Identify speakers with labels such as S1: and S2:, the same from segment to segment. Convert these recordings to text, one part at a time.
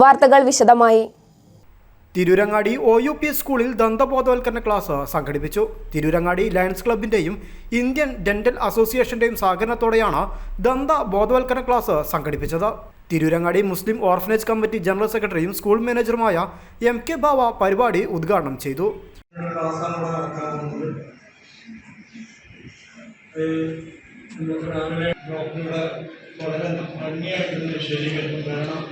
S1: വാർത്തകൾ വിശദമായി.
S2: Tirurangadi O U P സ്കൂളിൽ ദന്തബോധവൽക്കരണ ക്ലാസ് സംഘടിപ്പിച്ചു. തിരൂരങ്ങാടി ലയൺസ് ക്ലബിന്റെയും ഇന്ത്യൻ ഡെന്റൽ അസോസിയേഷന്റെയും സഹകരണത്തോടെയാണ് ദന്ത ബോധവൽക്കരണ ക്ലാസ് സംഘടിപ്പിച്ചത്. Tirurangadi Muslim orphanage committee general സെക്രട്ടറിയും സ്കൂൾ മാനേജറുമായ എം കെ ബാവ പരിപാടി ഉദ്ഘാടനം ചെയ്തു.
S3: വളരെ ഭംഗിയായിട്ട് വിശദീകരിക്കും കാരണം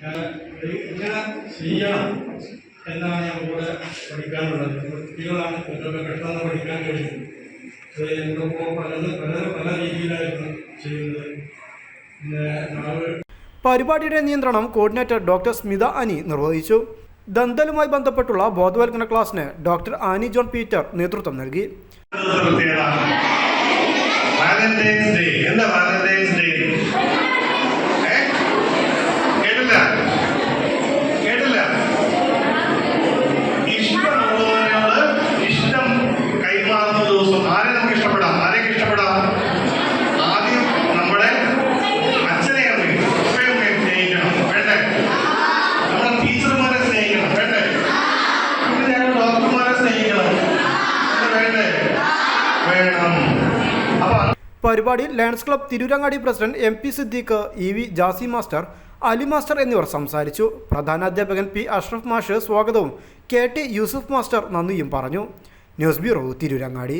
S3: ഇങ്ങനെ ചെയ്യണം എന്നാണ് ഞാൻ കൂടെ പഠിക്കാനുള്ളത്. കുട്ടികളാണ് കുട്ടികൾക്ക് പെട്ടെന്ന് പഠിക്കാൻ കഴിയുന്നത് എന്തൊക്കെ പലത് പല പല രീതിയിലായിരുന്നു ചെയ്യുന്നത്. പിന്നെ നാളെ
S2: പരിപാടിയുടെ നിയന്ത്രണം കോർഡിനേറ്റർ ഡോക്ടർ സ്മിത അനി നിർവഹിച്ചു. ദന്തലുമായി ബന്ധപ്പെട്ടുള്ള ബോധവൽക്കരണ ക്ലാസ്സിന് ഡോക്ടർ ആനി ജോൺ പീറ്റർ നേതൃത്വം നൽകി.
S4: വേണം.
S2: പരിപാടിയിൽ lions club Tirurangadi president M P Siddique E V Jasi master Ali master എന്നിവർ സംസാരിച്ചു. പ്രധാനാധ്യാപകൻ പി അഷ്റഫ് മാഷ് സ്വാഗതവും കെ ടി യൂസുഫ് മാസ്റ്റർ നന്ദിയും പറഞ്ഞു. News bureau Tirurangadi.